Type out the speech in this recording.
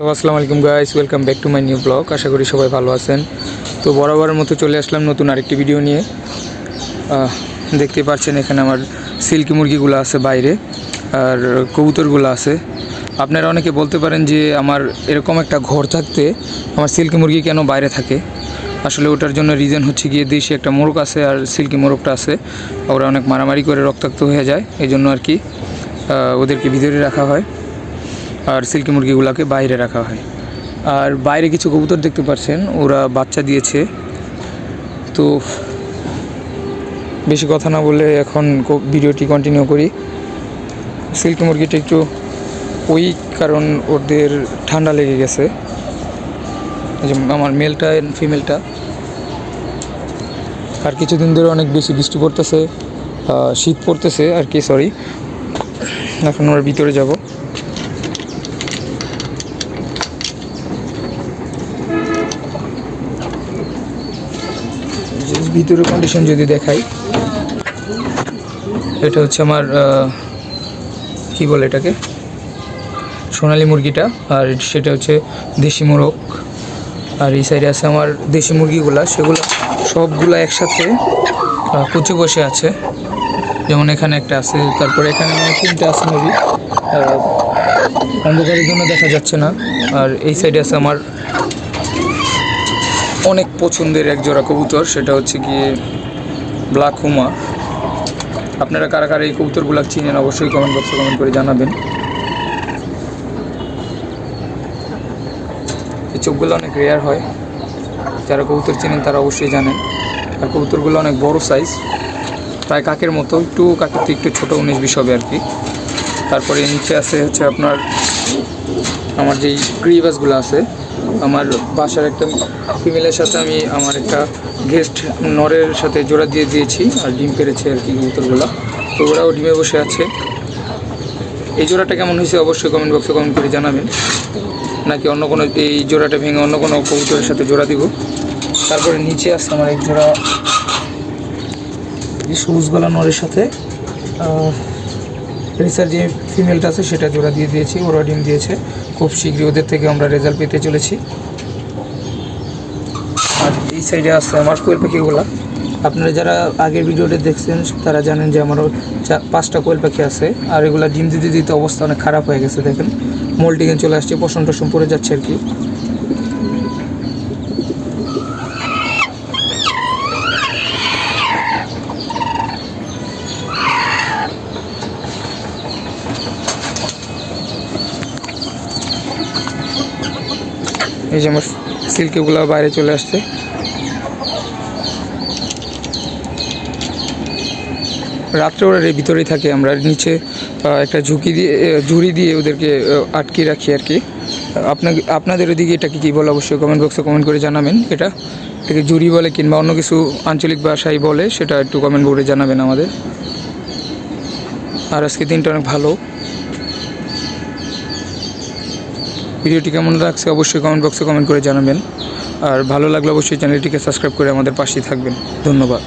তো আসসালামু আলাইকুম guys welcome back to my new blog আশা করি সবাই ভালো আছেন। তো বরাবরের মতো চলে আসলাম নতুন আরেকটি ভিডিও নিয়ে। দেখতে পাচ্ছেন এখানে আমার সিল্কি মুরগিগুলো আছে বাইরে, আর কবুতরগুলো আছে। আপনারা অনেকে বলতে পারেন যে আমার এরকম একটা ঘর থাকতে আমার সিল্কি মুরগি কেন বাইরে থাকে? আসলে ওটার জন্য রিজন হচ্ছে গিয়ে দেশে একটা মোরগ আছে আর সিল্কি মোরগটা আছে। ওরা অনেক মারামারি করে রক্তাক্ত হয়ে যায় এই জন্য আর কি ওদেরকে ভিতরে রাখা হয়। আর সিল্কি মুরগিগুলোকে বাইরে রাখা হয়। আর বাইরে কিছু কবুতর দেখতে পাচ্ছেন, ওরা বাচ্চা দিয়েছে। তো বেশি কথা না বলে এখন ভিডিওটি কন্টিনিউ করি। সিল্কি মুরগিটা একটু ওই কারণ ওদের ঠান্ডা লেগে গেছে। আমার মেলটা ফিমেলটা আর কিছুদিন ধরে অনেক বেশি বৃষ্টি পড়তেছে শীত পড়তেছে আর কি সরি এখন ওর ভিতরে যাব যে ভিতরে কন্ডিশন যদি দেখাই, এটা হচ্ছে আমার কি বলে এটাকে? সোনালি মুরগিটা, আর সেটা হচ্ছে দেশি মোরগ। আর এই সাইডে আছে আমার দেশি মুরগিগুলা, সেগুলো সবগুলো একসাথে কুচে বসে আছে। যেমন এখানে একটা আছে, তারপরে এখানে তিনটে আছে মুরগি। অন্ধকারের জন্য দেখা যাচ্ছে না। আর এই সাইডে আছে আমার অনেক পছন্দের এক জোড়া কবুতর, সেটা হচ্ছে গিয়ে ব্ল্যাক হুমা আপনারা কারা কারা এই কবুতরগুলো চিনেন অবশ্যই কমেন্ট বক্সে কমেন্ট করে জানাবেন। এই চোখগুলো অনেক রেয়ার হয়। যারা কবুতর চিনেন তারা অবশ্যই জানেন। আর কবুতরগুলো অনেক বড় সাইজ প্রায় কাকের মতো, একটু কাকের থেকে একটু ছোটো, উনিশ বিশ হবে আর কি তারপরে নিচে আছে হচ্ছে আপনার, আমার যেই ক্রিবাসগুলো আছে আমার বাসার একটা ফিমেলের সাথে আমি আমার একটা গেস্ট নরের সাথে জোড়া দিয়ে দিয়েছি, আর ডিম পেরেছে আর কি কবুতরগুলো তো ওরাও ডিমে বসে আছে। এই জোড়াটা কেমন হয়েছে অবশ্যই কমেন্ট বক্সে কমেন্ট করে জানাবেন। নাকি অন্য কোনো, এই জোড়াটা ভেঙে অন্য কোনো কবুতরের সাথে জোড়া দিব? তারপরে নিচে আসছে আমার এক জোড়া সবুজ গলা নরের সাথে। রিসার যে ফিমেলটা আছে সেটা জোড়া দিয়ে দিয়েছি ওরা ডিম দিয়েছে। খুব শীঘ্রই ওদের থেকে আমরা রেজাল্ট পেতে চলেছি। আর এই সাইডে আসছে আমার কোয়েল পাখিগুলো আপনারা যারা আগের ভিডিওটা দেখছেন, তারা জানেন যে আমারও পাঁচটা কোয়েল পাখি আছে। আর এগুলো ডিম দিতে দিতে অবস্থা অনেক খারাপ হয়ে গেছে, দেখেন। মোল্টিংয়ে চলে আসছে পশম টসম পড়ে যাচ্ছে আর কি। এই যে আমার সিল্কিগুলো বাইরে চলে আসছে। রাত্রে ওরা ভিতরেই থাকে, আমরা নিচে একটা ঝুঁকি দিয়ে ঝুড়ি দিয়ে ওদেরকে আটকে রাখি আর কি। আপনাকে, আপনাদের ওদিকে এটাকে কী বলে অবশ্যই কমেন্ট বক্সে কমেন্ট করে জানাবেন। এটা, এটাকে ঝুড়ি বলে কিংবা অন্য কিছু আঞ্চলিক ভাষায় বলে, সেটা একটু কমেন্ট বোর্ডে জানাবেন আমাদের। আর আজকে দিনটা অনেক ভালো। ভিডিওটি কেমন লাগছে অবশ্যই কমেন্ট বক্সে কমেন্ট করে জানাবেন। আর ভালো লাগলে অবশ্যই চ্যানেলটিকে সাবস্ক্রাইব করে আমাদের পাশেই থাকবেন। ধন্যবাদ।